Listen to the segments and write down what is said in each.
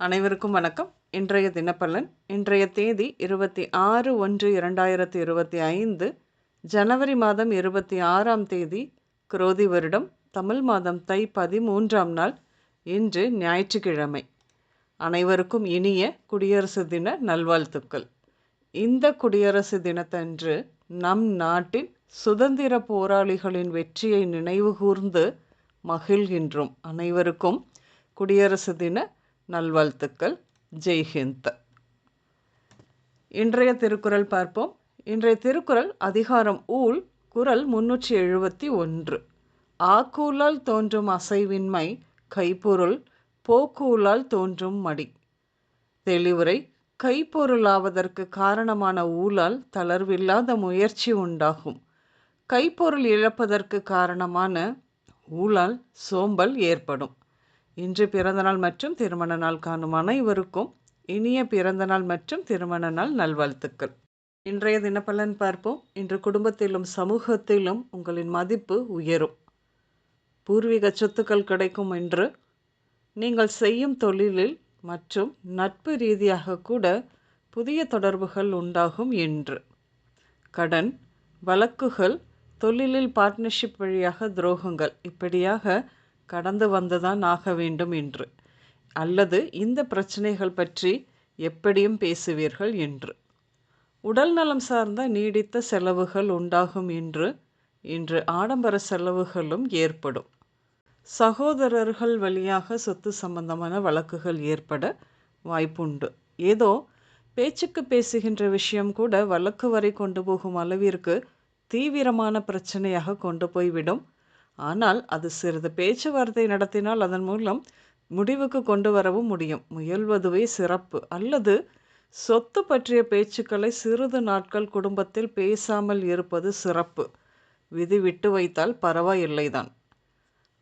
அனைவருக்கும் வணக்கம். இன்றைய தினப்பலன் இன்றைய தேதி இருபத்தி ஆறு ஒன்று இரண்டாயிரத்தி இருபத்தி ஐந்து ஜனவரி மாதம் இருபத்தி ஆறாம் தேதி குரோதி வருடம் தமிழ் மாதம் தை பதிமூன்றாம் நாள் இன்று ஞாயிற்றுக்கிழமை. அனைவருக்கும் இனிய குடியரசு தின நல்வாழ்த்துக்கள். இந்த குடியரசு தினத்தன்று நம் நாட்டின் சுதந்திர போராளிகளின் வெற்றியை நினைவுகூர்ந்து மகிழ்கின்றோம். அனைவருக்கும் குடியரசு தின நல்வாழ்த்துக்கள். ஜெய்ஹிந்த் இன்றைய திருக்குறள் பார்ப்போம். இன்றைய திருக்குறள் அதிகாரம் ஊழ் குரல் முன்னூற்றி எழுபத்தி ஒன்று. ஆக்கூலால் தோன்றும் அசைவின்மை கைப்பொருள் போக்கூலால் தோன்றும் மடி. தெளிவுரை கைப்பொருளாவதற்கு காரணமான ஊழால் தளர்வில்லாத முயற்சி உண்டாகும். கைப்பொருள் இழப்பதற்கு காரணமான ஊழால் சோம்பல் ஏற்படும். இன்று பிறந்தநாள் மற்றும் திருமண நாள் காணும் அனைவருக்கும் இனிய பிறந்தநாள் மற்றும் திருமண நாள் நல்வாழ்த்துக்கள். இன்றைய தினப்பலன் பார்ப்போம். இன்று குடும்பத்திலும் சமூகத்திலும் உங்களின் மதிப்பு உயரும். பூர்வீக சொத்துக்கள் கிடைக்கும் என்று நீங்கள் செய்யும் தொழிலில் மற்றும் நட்பு ரீதியாக கூட புதிய தொடர்புகள் உண்டாகும் என்று. கடன் வழக்குகள் தொழிலில் பார்ட்னர்ஷிப் வழியாக துரோகங்கள் இப்படியாக கடந்து வந்துதான் ஆக வேண்டும் என்று. அல்லது இந்த பிரச்சனைகள் பற்றி எப்படியும் பேசுவீர்கள் என்று. உடல் நலம் சார்ந்த நீடித்த செலவுகள் உண்டாகும் என்று இன்று ஆடம்பர செலவுகளும் ஏற்படும். சகோதரர்கள் வழியாக சொத்து சம்பந்தமான வழக்குகள் ஏற்பட வாய்ப்புண்டு. ஏதோ பேச்சுக்கு பேசுகின்ற விஷயம் கூட வழக்கு வரை கொண்டு போகும் அளவிற்கு தீவிரமான பிரச்சனையாக கொண்டு போய்விடும். ஆனால் அது சிறிது பேச்சுவார்த்தை நடத்தினால் அதன் மூலம் முடிவுக்கு கொண்டு வரவும் முடியும். முயல்வதுவே சிறப்பு. அல்லது சொத்து பற்றிய பேச்சுக்களை சிறிது நாட்கள் குடும்பத்தில் பேசாமல் இருப்பது சிறப்பு. விதி விட்டு வைத்தால் பரவாயில்லைதான்.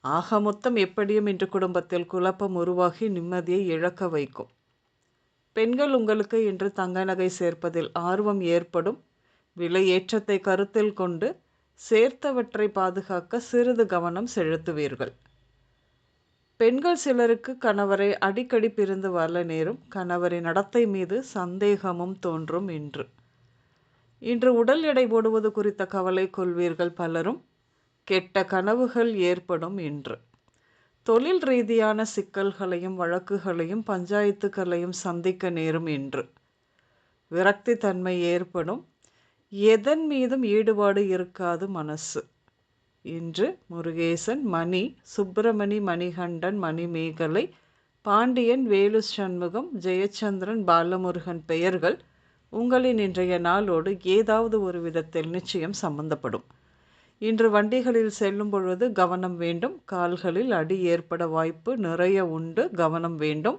ஆக மொத்தம் எப்படியும் இன்று குடும்பத்தில் குழப்பம் உருவாகி நிம்மதியை இழக்க வைக்கும். பெண்கள் உங்களுக்கு இன்று தங்க நகை சேர்ப்பதில் ஆர்வம் ஏற்படும். விலை ஏற்றத்தை கருத்தில் கொண்டு சேர்த்தவற்றை பாதுகாக்க சிறிது கவனம் செலுத்துவீர்கள். பெண்கள் சிலருக்கு கணவரை அடிக்கடி பிரிந்து வர நேரும் கணவரின் நடத்தை மீது சந்தேகமும் தோன்றும் இன்று. இன்று உடல் எடை போடுவது குறித்த கவலை கொள்வீர்கள் பலரும் கெட்ட கனவுகள் ஏற்படும் இன்று. தொழில் ரீதியான சிக்கல்களையும் வழக்குகளையும் பஞ்சாயத்துக்களையும் சந்திக்க நேரும் இன்று. விரக்தி தன்மை ஏற்படும் எதன் மீதும் ஈடுபாடு இருக்காது மனசு. இன்று முருகேசன் மணி சுப்பிரமணி மணிகண்டன் மணிமேகலை பாண்டியன் வேலு சண்முகம் ஜெயச்சந்திரன் பாலமுருகன் பெயர்கள் உங்களின் இன்றைய நாளோடு ஏதாவது ஒரு விதத்தில் நிச்சயம் சம்பந்தப்படும். இன்று வண்டிகளில் செல்லும் பொழுது கவனம் வேண்டும். கால்களில் அடி ஏற்பட வாய்ப்பு நிறைய உண்டு. கவனம் வேண்டும்.